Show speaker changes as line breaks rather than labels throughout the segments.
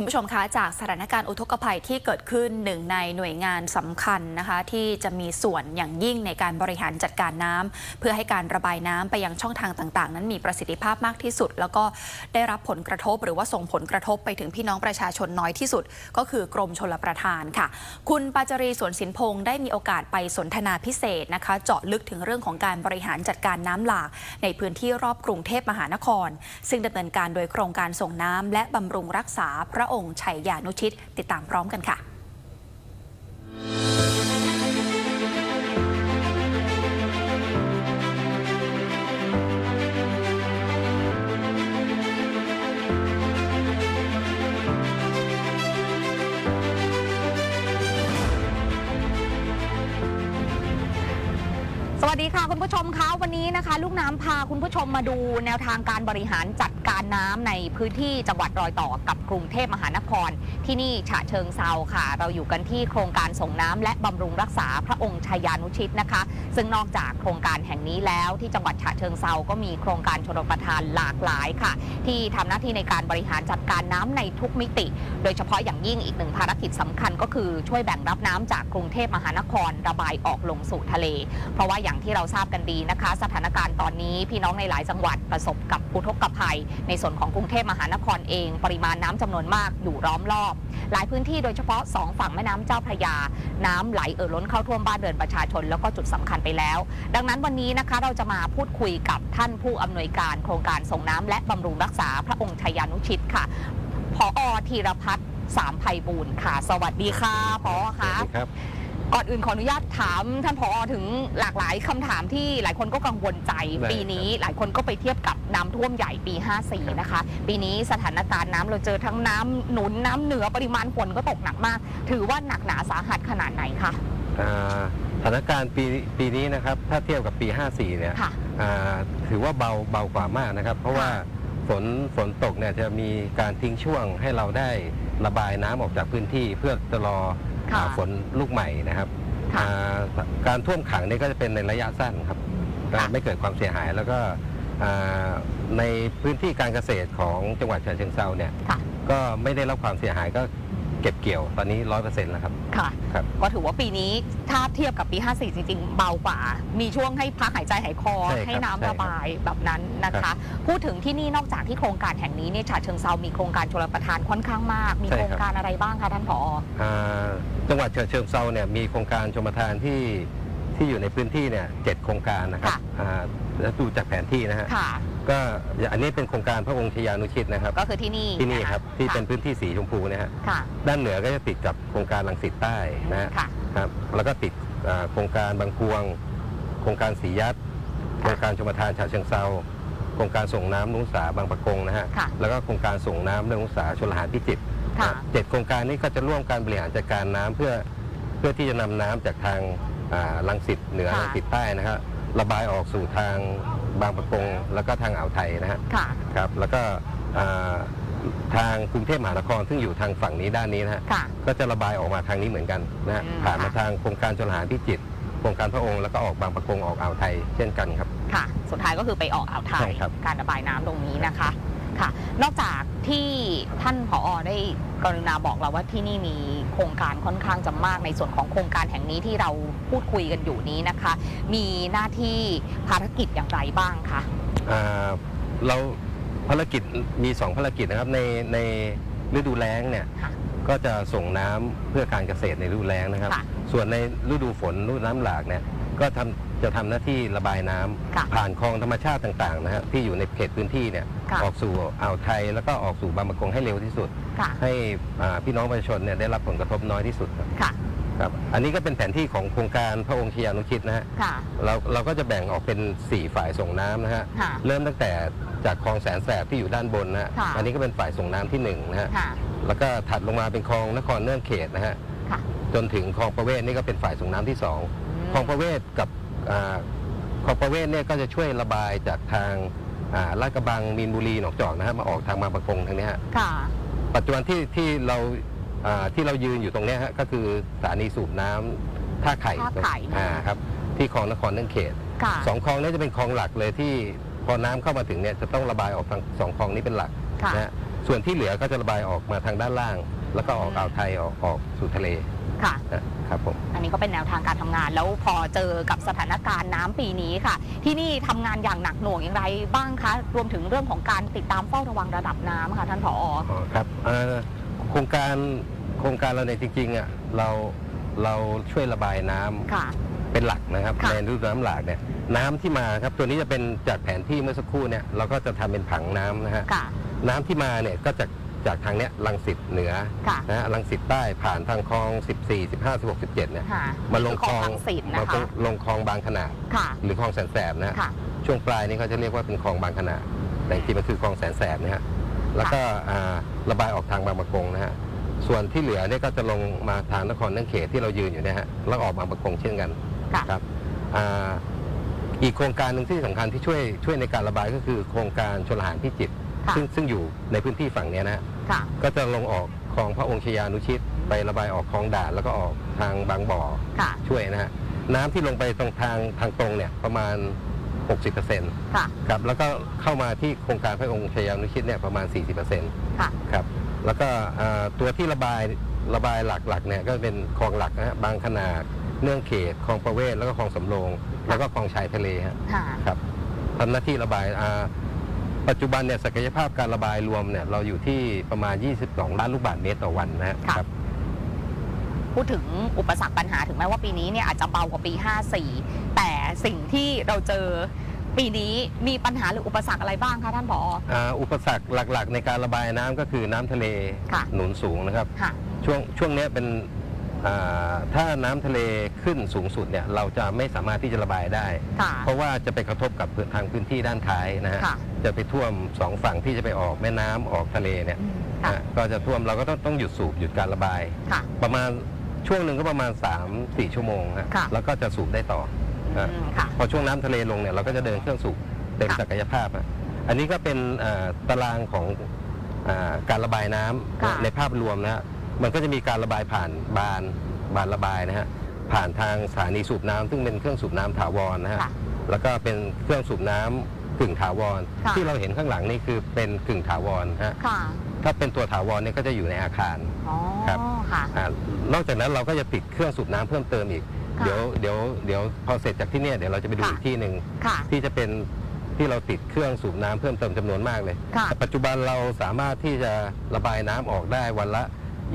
คุณผู้ชมคะจากสถานการณ์อุทกภัยที่เกิดขึ้นหนึ่งในหน่วยงานสำคัญนะคะที่จะมีส่วนอย่างยิ่งในการบริหารจัดการน้ำเพื่อให้การระบายน้ำไปยังช่องทางต่างๆ นั้นมีประสิทธิภาพมากที่สุด แล้วก็ได้รับผลกระทบ หรือว่าส่งผลกระทบไปถึงพี่น้องประชาชนน้อยที่สุด ก็คือกรมชลประทานค่ะ คุณปาจรีสวนสินพงศ์ได้มีโอกาสไปสนทนาพิเศษนะคะเจาะลึกถึงเรื่องของการบริหารจัดการน้ำหลาก ในพื้นที่รอบกรุงเทพมหานคร ซึ่งดำเนินการโดยโครงการส่งน้ำและบำรุงรักษาพระองค์ชัยยานุชิต ติดตามพร้อมกันค่ะ
สวัสดีค่ะคุณผู้ชมคะวันนี้นะคะ ลูกน้ำพาคุณผู้ชมมาดูแนวทางการบริหารจัดการน้ำในพื้นที่จังหวัดรอยต่อกับกรุงเทพมหานคร ที่นี่ฉะเชิงเซาค่ะ เราอยู่กันที่โครงการส่งน้ำและบำรุงรักษาพระองค์ชัยานุชิตนะคะ ซึ่งนอกจากโครงการแห่งนี้แล้ว ที่จังหวัดฉะเชิงเซาก็มีโครงการชลประทานหลากหลายค่ะ ที่ทำหน้าที่ในการบริหารจัดการน้ำในทุกมิติ โดยเฉพาะอย่างยิ่งอีกหนึ่งภารกิจสำคัญก็คือช่วยแบ่งรับน้ำจากกรุงเทพมหานคร ระบายออกลงสู่ทะเล เพราะว่าอย่างที่เราทราบกันดีนะคะ สถานการณ์ตอนนี้พี่น้องในหลายจังหวัดประสบกับอุทกภัย ในส่วนของกรุงเทพมหานครเอง ปริมาณน้ำจำนวนมากอยู่ล้อมรอบ หลายพื้นที่โดยเฉพาะ 2 ฝั่งแม่น้ำเจ้าพระยา น้ำไหลเอ่อล้นเข้าท่วมบ้านเรือนประชาชน แล้วก็จุดสำคัญไปแล้ว ดังนั้นวันนี้นะคะเราจะมาพูดคุยกับท่านผู้อำนวยการโครงการส่งน้ำและบำรุงรักษาพระองค์ชัยานุชิตค่ะพอธีรพัฒน์สามไพบูลย์ค่ะ สวัสดีค่ะพอค่ะ
ครับ
ก่อนอื่นขออนุญาตถามท่านผอถึงหลากหลายคำถามที่หลายคนก็กังวลใจ
ได้
ปีนี้หลายคนก็ไปเทียบกับน้ำท่วมใหญ่ปี 54 นะคะ ปีนี้สถานการณ์น้ำเราเจอทั้งน้ำหนุนน้ำเหนือปริมาณฝนก็ตกหนักมาก ถือว่าหนักหนาสาหัสขนาดไหนคะ
อ่าสถานการณ์ปีปีนี้นะครับถ้าเทียบกับปี 54 เนี่ย
ค่ะ
อ่าถือว่าเบาเบากว่ามากนะครับ เพราะว่าฝนฝนตกเนี่ยจะมีการทิ้งช่วงให้เราได้ระบายน้ำออกจากพื้นที่ เพื่อจะรอ
ค่ะ
อ่าฝนลูกใหม่นะครับ
ค่ะ
อ่าการท่วมขังนี่ก็จะเป็นในระยะสั้นครับ
ค่ะ
ไม่เกิดความเสียหายแล้วก็อ่าในพื้นที่การเกษตรของจังหวัดฉะเชิงเซาเนี่ย
ค่ะ
ก็ไม่ได้รับความเสียหายก็ เก็บเกี่ยวตอนนี้ร้อยเปอร์เซ็นต์แล้วครับ
ค่ะ
ครับ
ก็ถือว่าปีนี้ถ้าเทียบกับปี 54 จริง ๆ เบากว่า มีช่วงให้พักหายใจหายคอ
ใช่ครับ
ให้น้ำ
ใช่ครับ
ระบายแบบนั้นนะ
ครั
คะ
บ
พูดถึงที่นี่นอกจากที่โครงการแห่งนี้เนี่ยฉะเชิงเซามีโครงการชลประทานค่อนข้างมาก มี
ใช่
โค
ครับ
รงการอะไรบ้างคะท่านผอ
อ่าจังหวัดฉะเชิงเซาเนี่ยมีโครงการชมทานที่ที่อยู่ในพื้นที่เนี่ยเจ็ดโครงการนะครับ
ค่ะ
อ่าแล้วดูจากแผนที่นะฮะ
ค่ะ
ก็อันนี้เป็นโครงการพระองค์ชยานุชิตนะครับ
ก็คือที่นี่
ที่นี่ะะครับที่เป็น
ค่ะ
พื้นที่สีชมพูนะฮะ
ค่ะ
ด้านเหนือก็จะติดกับโครงการลังสิตใต้นะฮะ
ค่ะ
ครับแล้วก็ติดอ่าโครงการบางพวง โครงการสียัดโครงการชมทานฉะเชิงเซาโครงการส่งน้ำนุ่งสาบางประกงนะฮะ
ค่ะ
แล้วก็โครงการส่งน้ำนุ่งสาชลหารพิจิตร
ค่ะ
เจ็ดโครงการนี้ก็จะร่วมการบริหารจัดการน้ำเพื่อเพื่อที่จะนำน้ำจากทางอ่าลังสิตเหนือ
ค่ะ
ลังสิตใต้นะครับระบายออกสู่ทาง บางประกงแล้วก็ทางอ่าวไทยนะฮะ
ค่ะ
ครับแล้วก็อ่าทางกรุงเทพมหานครซึ่งอยู่ทางฝั่งนี้ด้านนี้นะฮะ
ค่ะ
ก็จะระบายออกมาทางนี้เหมือนกันนะฮะ
อืม
ผ่านมา
ค่ะ
ทางโครงการชลหารพิจิตรโครงการพระองค์แล้วก็ออกบางประกงออกอ่าวไทย เช่นกันครับ
ค่ะ สุดท้ายก็คือไปออกอ่าวไท
ใช่
ย
ครับ
การระบายน้ำตรงนี้นะคะ ค่ะ นอกจากที่ท่านผอได้กรุณาบอกเราว่าที่นี่มีโครงการค่อนข้างจะมากในส่วนของโครงการแห่งนี้ที่เราพูดคุยกันอยู่นี้นะคะ มีหน้าที่ภารกิจอย่างไรบ้างคะ
อ่าเราภารกิจมี 2 ภารกิจนะครับในในฤดูแล้งเนี่ย
ค่ะ
ก็จะส่งน้ำเพื่อการเกษตรในฤดูแล้งนะครับ
ค่ะ
ส่วนในฤดูฝนฤดูน้ำหลากเนี่ยก็ทำ จะทำหน้าที่ระบายน้ำ
ค่ะ
ผ่านคลองธรรมชาติต่างๆนะฮะที่อยู่ในเขตพื้นที่เนี่ย
ค่ะ
ออกสู่อ่าวไทยแล้วก็ออกสู่บางประกงให้เร็วที่สุด
ค่ะ
ให้อ่าพี่น้องประชาชนเนี่ยได้รับผลกระทบน้อยที่สุดครับ
ค่ะ
ครับอันนี้ก็เป็นแผนที่ของโครงการพระองค์ชยานุชิตนะฮะ
ค่ะ
เราเราก็จะแบ่งออกเป็น 4 ฝ่ายส่งน้ำนะฮะ
ค่ะ
เริ่มตั้งแต่จากคลองแสนแสบที่อยู่ด้านบนนะฮะ
ค่ะ
อันนี้ก็เป็นฝ่ายส่งน้ำที่1นะฮะ
ค่ะ
แล้วก็ถัดลงมาเป็นคลองนครเนื่องเขตนะฮะ
ค่ะ
จนถึงคลองประเวศนี่ก็เป็นฝ่ายส่งน้ำที่สองคลองประเวศกับอ่า คลองประเวศเนี่ยก็จะช่วยระบายจากทางอ่าลาดกระบังมีนบุรีหนองจอกนะฮะมาออกทางบางประกงทางนี้ฮะ
ค่ะ
ปัจจุบันที่ที่เราอ่าที่เรายืนอยู่ตรงเนี้ยฮะก็คือสถานีสูบน้ำท่าไข่
ท่าไข่
อ่าครับ ที่คลองนครเนื่องเขต
ค่ะ
สองคลองนี้จะเป็นคลองหลักเลยที่พอน้ำเข้ามาถึงเนี่ยจะต้องระบายออกทางสองคลองนี้เป็นหลัก
ค่ะ
นะฮะส่วนที่เหลือก็จะระบายออกมาทางด้านล่าง แล้วก็ออกอ่าวไทยออกออกสู่ทะเล
ค่ะ
นะ ครับผม
อันนี้ก็เป็นแนวทางการทำงาน แล้วพอเจอกับสถานการณ์น้ำปีนี้ค่ะ ที่นี่ทำงานอย่างหนักหน่วงอย่างไรบ้างคะรวมถึงเรื่องของการติดตามเฝ้าระวังระดับน้ำค่ะท่านผอ
อ๋อครับเอ่อโครงการโครงการเราเนี่ยจริงๆอะเราเราช่วยระบายน้ำ
ค่ะ
เป็นหลักนะครับ
ค่ะ
ในฤดูน้ำหลากเนี่ยน้ำที่มาครับตัวนี้จะเป็นจากแผนที่เมื่อสักครู่เนี่ยเราก็จะทำเป็นผังน้ำนะฮะ
ค่ะ
น้ำที่มาเนี่ยก็จาก จากทางเนี้ยลังสิตเหนือ
ค่ะ
นะฮะลังสิตใต้ผ่านทางคลอง 14 15 16 17เนี่ย
ค่ะ
มาลงคลอง
รังสิต
มา
นะคะ
ลงคลองบางขนาด
ค่ะ
หรือคลองแสนแสบนะฮะ
ค่ะ
ช่วงปลายนี่เขาจะเรียกว่าเป็นคลองบางขนาดแต่จริงๆมันคือคลองแสนแสบนะฮะ แล้วก็อ่าระบายออกทางบางประกงนะฮะ ส่วนที่เหลือเนี่ยก็จะลงมาทางนครนั่งเขตที่เรายืนอยู่เนะฮะ แล้วออกบางประกงเช่นกัน
ค่ะ
ครับอ่าอีกโครงการหนึ่งที่สำคัญที่ช่วยช่วยในการระบายก็คือโครงการชลหารพิจิตร
ค่ะ
ซึ่งซึ่งอยู่ในพื้นที่ฝั่งเนี้ยนะฮะ
ค่ะ
ก็จะลงออกคลองพระองค์ชยานุชิต ไประบายออกคลองด่านแล้วก็ออกทางบางบ่อ
ค่ะ
ช่วยนะฮะน้ำที่ลงไปตรงทางทางตรงเนี่ยประมาณ 60%
ค่ะ
ครับแล้วก็เข้ามาที่โครงการพระองค์ชยานุชิตเนี่ยประมาณ 40%
ค่ะ
ครับแล้วก็อ่าตัวที่ระบายระบายหลักๆเนี่ยก็เป็นคลองหลักนะฮะบางขนาดเนื่องเขตคลองประเวศแล้วก็คลองสำโรงแล้วก็คลองชายทะเลฮะ
ค่ะ
ครับทำหน้าที่ระบายอ่า ปัจจุบันเนี่ยศักยภาพการระบายรวมเนี่ยเราอยู่ที่ประมาณ 22 ล้านลูกบาศก์เมตรต่อวันนะฮะ
ค่ะ
ครับ
พูดถึงอุปสรรคปัญหาถึงแม้ว่าปีนี้เนี่ยอาจจะเบากว่าปี 54 แต่สิ่งที่เราเจอปีนี้มีปัญหาหรืออุปสรรคอะไรบ้างคะท่านผอ
อ่าอุปสรรคหลักๆ ในการระบายน้ำก็คือน้ำทะเล
ค่ะ
หนุนสูงนะครับ
ค่ะ
ช่วงช่วงเนี้ยเป็นอ่า ถ้าน้ำทะเลขึ้นสูงสุดเนี่ยเราจะไม่สามารถที่จะระบายได้
ค่ะ
เพราะว่าจะไปกระทบกับทางพื้นที่ด้านท้ายนะฮะ
ค่ะ
จะไปท่วมสองฝั่งที่จะไปออกแม่น้ำออกทะเลเนี่ย
อืมค่ะ
นะก็จะท่วมเราก็ต้องต้องหยุดสูบหยุดการระบาย
ค่ะ
ประมาณช่วงหนึ่งก็ประมาณ 3-4 ชั่วโมงฮะ
ค่ะ
แล้วก็จะสูบได้ต่อ
อื
ฮะ
มค่ะ
พอช่วงน้ำทะเลลงเนี่ยเราก็จะเดินเครื่องสูบเต็ม
ค่ะ
ศักยภาพฮะอันนี้ก็เป็นอ่าตารางของอาการระบายน้ำ
ค่ะ
ในภาพรวมนะฮะ มันก็จะมีการระบายผ่านบานบานระบายนะฮะผ่านทางสถานีสูบน้ำซึ่งเป็นเครื่องสูบน้ำถาวรนะฮะ
ค่ะ
แล้วก็เป็นเครื่องสูบน้ำกึ่งถาวร
ค่ะ
ที่เราเห็นข้างหลังนี่คือเป็นกึ่งถาวรฮะ
ค่ะ
ถ้าเป็นตัวถาวรเนี่ยก็จะอยู่ในอาคาร
อ๋อ
ครับ
ค่ะ
อ่านอกจากนั้นเราก็จะติดเครื่องสูบน้ำเพิ่มเติมอีก
ค่ะ
เดี๋ยวเดี๋ยวเดี๋ยวพอเสร็จจากที่เนี่ยเดี๋ยวเราจะไปดู
ค่ะ
อีกที่หนึ่ง
ค่ะ
ที่จะเป็นที่เราติดเครื่องสูบน้ำเพิ่มเติมจำนวนมากเลย
ค่ะ
แต่ปัจจุบันเราสามารถที่จะระบายน้ำออกได้วันละ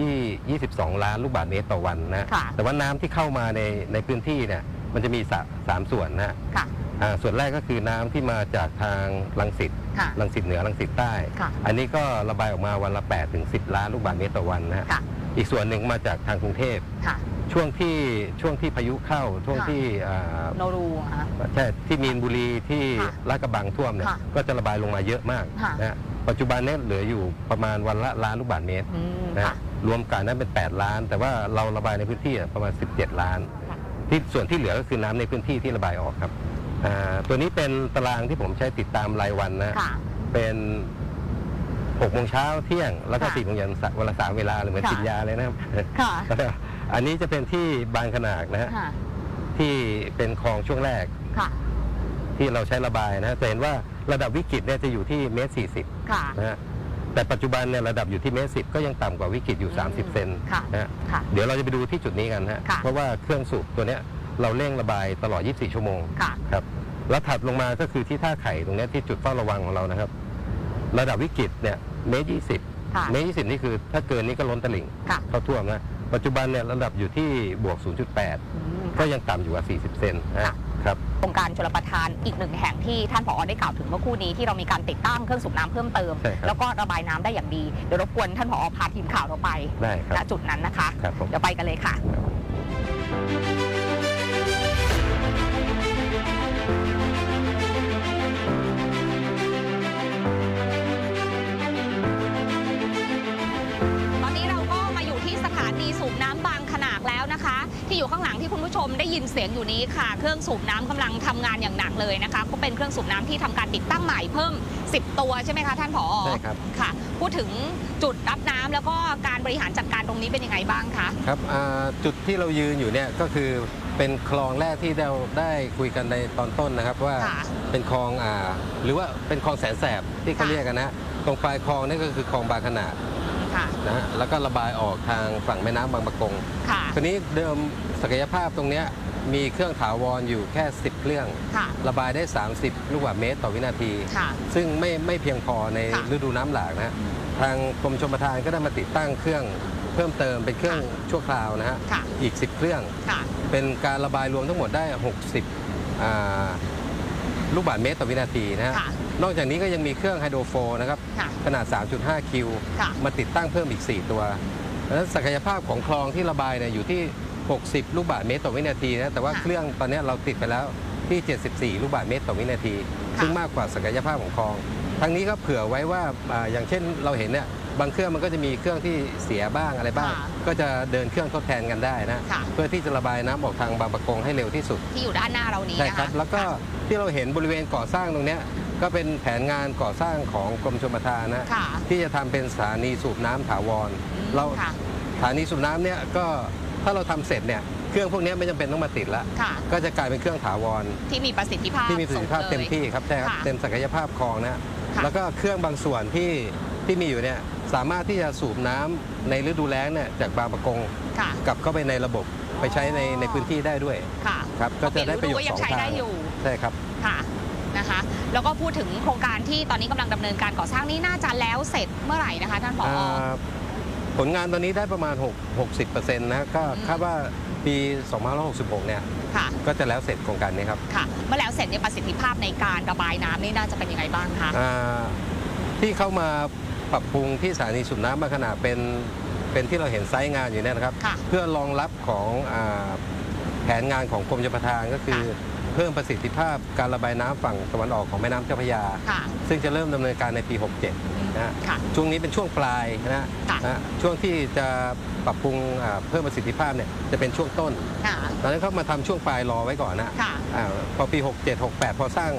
ยี่22 ล้านลูกบาศก์เมตรต่อวันนะ
ค่ะ
แต่ว่าน้ำที่เข้ามาในในพื้นที่เนี่ยมันจะมีสาสามส่วนนะ
ค่ะ
อ่าส่วนแรกก็คือน้ำที่มาจากทางลังสิต
ค่ะ
ลังสิตเหนือลังสิตใต้
ค่ะ
อันนี้ก็ระบายออกมาวันละ8ถึง10 ล้านลูกบาศก์เมตรต่อวันนะฮะ
ค่ะ
อีกส่วนหนึ่งมาจากทางกรุงเทพ
ค่ะ
ช่วงที่ช่วงที่พายุเข้าช่วง
ค่ะ
ที่อ่า
โนรูอะ
ใช่ที่มีนบุรีที่
ค่ะ
ลาดกระบังท่วมเนี่ย
ค่ะ
ก็จะระบายลงมาเยอะมาก
ค่ะ
นะฮะปัจจุบันเนี่ยเหลืออยู่ประมาณวันละล้านลูกบาศก์เมตร
อืม
นะ
ค่ะ
ฮะ รวมกันนั้นเป็น 8 ล้าน แต่ว่าเราระบายในพื้นที่อะประมาณ 17 ล้าน
ค่ะ
ที่ส่วนที่เหลือก็คือน้ำในพื้นที่ที่ระบายออกครับอ่าตัวนี้เป็นตารางที่ผมใช้ติดตามรายวันนะ
ค่ะ
เป็น6โมงเช้าเที่ยงแล้วก็
ค่ะ
4โมงเย็นสะวันละสามเวลาเลยเหมือน
ค่ะ
กินยาเลยนะครับ
ค่ะ
อันนี้จะเป็นที่บางขนาดนะฮะ
ค่ะ
ที่เป็นคลองช่วงแรก
ค่ะ
ที่เราใช้ระบายนะฮะจะเห็นว่าระดับวิกฤตเนี่ยจะอยู่ที่เมตรสี่สิบ
ค่ะ
นะฮะ แต่ปัจจุบันเนี่ยระดับอยู่ที่เมตรสิบก็ยังต่ำกว่าวิกฤตอยู่
อืม
30 เซน
ค่ะ
นะฮะ
ค่ะ
เดี๋ยวเราจะไปดูที่จุดนี้กันฮะ
ค่ะ
เพราะว่าเครื่องสูบตัวเนี้ยเราเร่งระบายตลอด 24 ชั่วโมง
ค่ะ
ครับแล้วถัดลงมาก็คือที่ท่าไข่ตรงเนี้ยที่จุดเฝ้าระวังของเรานะครับ ระดับวิกฤตเนี่ยเมตรยี่สิบ
ค่ะ
เมตรยี่สิบนี่คือถ้าเกินนี้ก็ล้นตลิ่ง
ค่ะ
เข้าท่วมนะปัจจุบันเนี่ยระดับอยู่ที่บวก 0.8
อืม
ก็ยังต่ำอยู่กว่า 40 เซนนะ
ค่ะ
ฮะ ครับ
โครงการชลประทานอีกหนึ่งแห่งที่ท่านผอได้กล่าวถึงเมื่อครู่นี้ที่เรามีการติดตั้งเครื่องสูบน้ำเพิ่มเติม
ใช่ครับ
แล้วก็ระบายน้ำได้อย่างดีเดี๋ยวรบกวนท่านผอพาทีมข่าวเราไป
ได้ค
ณ
รับ
จุดนั้นนะคะ
ครับผม
เดี๋ยวไปกันเลยค่ะต อยู่ข้างหลังที่คุณผู้ชมได้ยินเสียงอยู่นี้ค่ะ เครื่องสูบน้ำกำลังทำงานอย่างหนักเลยนะคะก็เป็นเครื่องสูบน้ำที่ทำการติดตั้งใหม่เพิ่ม 10 ตัวใช่ไหมคะท่านผอ
ใช่ครับ
ค่ะ พูดถึงจุดรับน้ำแล้วก็การบริหารจัดการตรงนี้เป็นยังไงบ้างคะ
ครับอ่าจุดที่เรายืนอยู่เนี่ยก็คือเป็นคลองแรกที่เราได้คุยกันในตอนต้นนะครับว่า
ค่ะ
เป็นคลองอ่าหรือว่าเป็นคลองแสนแสบที่เขา
ค่ะ
เรียกกันนะตรงปลายคลองนี่ก็คือคลองบางขนาด
ค่ะ
นะฮะแล้วก็ระบายออกทางฝั่งแม่น้ำบางปะกง
ค่ะ
ทีนี้เดิมศักยภาพตรงเนี้ยมีเครื่องถาวรอยู่แค่ 10 เครื่อง
ค่ะ
ระบายได้ 30 ลูกบาศก์เมตรต่อวินาที
ค่ะ
ซึ่งไม่ไม่เพียงพอใน
ค่ะ
ฤดูน้ำหลากนะฮะทางกรมชลประทานก็ได้มาติดตั้งเครื่องเพิ่มเติมเป็นเครื่องชั่วคราวนะฮะ
ค่ะ
อีก 10 เครื่อง
ค่ะ
เป็นการระบายรวมทั้งหมดได้ 60อ่า ลูกบาศก์เมตรต่อวินาทีนะฮะ
ค่ะ
นอกจากนี้ก็ยังมีเครื่องไฮโดรโฟนนะครับ
ค่ะ
ขนาด 3.5 คิว
ค่ะ
มาติดตั้งเพิ่มอีก 4 ตัวเพราะฉะนั้นศักยภาพของคลองที่ระบายเนี่ยอยู่ที่ 60 ลูกบาศก์เมตรต่อวินาทีนะแต่ว่า
ค่ะ
เครื่องตอนนี้เราติดไปแล้วที่ 74 ลูกบาศก์เมตรต่อวินาที
ค่ะ
ซึ่งมากกว่าศักยภาพของคลอง ทั้งนี้ก็เผื่อไว้ว่าอ่าอย่างเช่นเราเห็นเนี่ย บางเครื่องมันก็จะมีเครื่องที่เสียบ้างอะไรบ้าง
ค่ะ
ก็จะเดินเครื่องทดแทนกันได้นะ
ค่ะ
เพื่อที่จะระบายน้ำออกทางบางประกงให้เร็วที่สุด
ที่อยู่ด้านหน้าเรานี้
ใช่
นะ
ครั
คะ
บ แล้วก็ที่เราเห็นบริเวณก่อสร้างตรงเนี้ยก็เป็นแผนงานก่อสร้างของกรมชลประทานนะ
ค่ะ
ที่จะทำเป็นสถานีสูบน้ำถาวร
อืม
เรา
ค่ะ
สถานีสูบน้ำเนี่ยก็ถ้าเราทำเสร็จเนี่ยเครื่องพวกเนี้ยไม่จำเป็นต้องมาติดละ
ค่ะ
ก็จะกลายเป็นเครื่องถาวร
ที่มีประสิทธิภาพ
ที่มีประสิทธิภาพ
สูงลย
เต็มที่ครับใช่ครับ
ค่ะ
เต็มศักยภาพคลองนะ
ค่ะ
แล้วก็เครื่องบางส่วนที่ที่มีอยู่เนี่ย สามารถที่จะสูบน้ำในฤดูแล้งเนี่ยจากบางประกง
ค่ะ
กลับเข้าไปในระบบไปใช้ในในพื้นที่ได้ด้วย
ค่ะ
ครับก็จะได้ประโยชน์
ก็ยั
สอง
ใช้
ทา
ได้
ง
อยู่
ใช่ครับ
ค่ะนะคะ แล้วก็พูดถึงโครงการที่ตอนนี้กำลังดำเนินการก่อสร้างนี่น่าจะแล้วเสร็จเมื่อไหร่นะคะท่านผอ
อ่าผลงานตอนนี้ได้ประมาณ 6 60%นะก็
อืม
คาดว่าปี2566 เนี่ย
ค่ะ
ก็จะแล้วเสร็จโครงการนี้ครับ
ค่ะ เมื่อแล้วเสร็จเนี่ยประสิทธิภาพในการระบายน้ำนี่น่าจะเป็นยังไงบ้างคะ
อ่าที่เข้ามา ปรับปรุงที่สถานีสูบน้ำบางขนาดเป็นเป็นที่เราเห็นไซต์งานอยู่เนี่ยนะครับ
ค่ะ
เพื่อรองรับของอาแผนงานของกรมชลประทานก็คือ เพิ่มประสิทธิภาพการระบายน้ำฝั่งตะวันออกของแม่น้ำเจ้าพระยา
ค่ะ
ซึ่งจะเริ่มดำเนินการในปี 67 นะฮะ
ค่ะ
ช่วงนี้เป็นช่วงปลายนะฮะ
ค่ะ
นะฮะช่วงที่จะปรับปรุงอ่าเพิ่มประสิทธิภาพเนี่ยจะเป็นช่วงต้น
ค่ะ
ตอนนั้นเขามาทำช่วงปลายรอไว้ก่อนนะ
ค่ะ
อาพอปี 67 68 พอสร้าง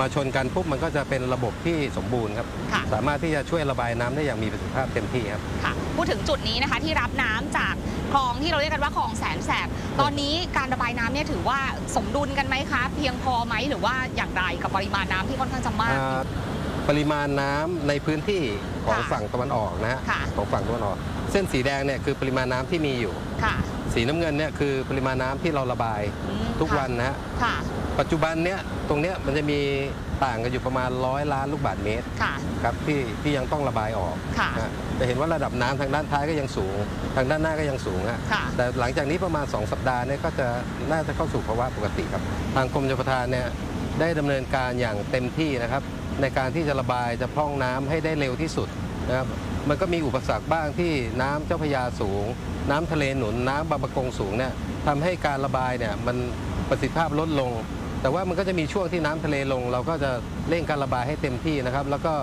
มาชนกันปุ๊บมันก็จะเป็นระบบที่สมบูรณ์ครับ
ค่ะ
สามารถที่จะช่วยระบายน้ำได้อย่างมีประสิทธิภาพเต็มที่ครับ
ค่ะพูดถึงจุดนี้นะคะที่รับน้ำจากคลองที่เราเรียกกันว่าคลองแสนแสบตอนนี้การระบายน้ำเนี่ยถือว่าสมดุลกันไหมคะ เพียงพอไหมหรือว่าอย่างไรกับปริมาณน้ำที่ค่อนข้างจะมาก
อ่าปริมาณน้ำในพื้นที่ของ
ค่ะ
ฝั่งตะวันออกนะฮะ
ค่ะ
ของฝั่งตะวันออก เส้นสีแดงเนี่ยคือปริมาณน้ำที่มีอยู่
ค่ะ
สีน้ำเงินเนี่ยคือปริมาณน้ำที่เราระบาย
อืม
ทุก
ค่ะ
วันนะฮะ
ค่ะ
ปัจจุบันเนี่ยตรงเนี้ยมันจะมีต่างกันอยู่ประมาณร้อยล้านลูกบาศก์เมตร
ค่ะ
ครับที่ที่ยังต้องระบายออก
ค่ะ
นะฮะจะเห็นว่าระดับน้ำทางด้านท้ายก็ยังสูง ทางด้านหน้าก็ยังสูงฮะ
ค่ะ
แต่หลังจากนี้ประมาณ 2 สัปดาห์เนี่ยก็จะน่าจะเข้าสู่ภาวะปกติครับ ทางกรมชลประทานเนี่ยได้ดำเนินการอย่างเต็มที่นะครับ ในการที่จะระบายจะพร่องน้ำให้ได้เร็วที่สุดนะครับมันก็มีอุปสรรคบ้างที่น้ำเจ้าพระยาสูง น้ำทะเลหนุนน้ำบางประกงสูงเนี่ยทำให้การระบายเนี่ยมันประสิทธิภาพลดลง แต่ว่ามันก็จะมีช่วงที่น้ำทะเลลง เราก็จะเร่งการระบายให้เต็มที่นะครับ แล้วก็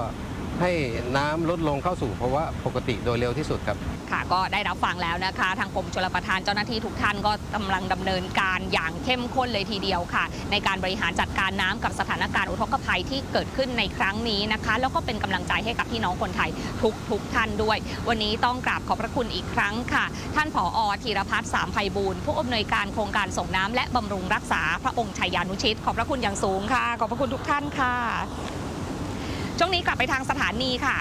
ให้น้ำลดลงเข้าสู่ภาวะปกติโดยเร็วที่สุดครับ
ค่ะก็ได้รับฟังแล้วนะคะ ทางกรมชลประทานเจ้าหน้าที่ทุกท่านก็กำลังดำเนินการอย่างเข้มข้นเลยทีเดียวค่ะ ในการบริหารจัดการน้ำกับสถานการณ์อุทกภัยที่เกิดขึ้นในครั้งนี้นะคะ แล้วก็เป็นกำลังใจให้กับพี่น้องคนไทยทุกทุกท่านด้วย วันนี้ต้องกราบขอบพระคุณอีกครั้งค่ะ ท่านผอธีรพัฒน์สามไพบูลย์ผู้อำนวยการโครงการส่งน้ำและบำรุงรักษาพระองค์ชัยยานุชิต ขอบพระคุณอย่างสูงค่ะ ขอบพระคุณทุกท่านค่ะ ช่วงนี้กลับไปทางสถานีค่ะ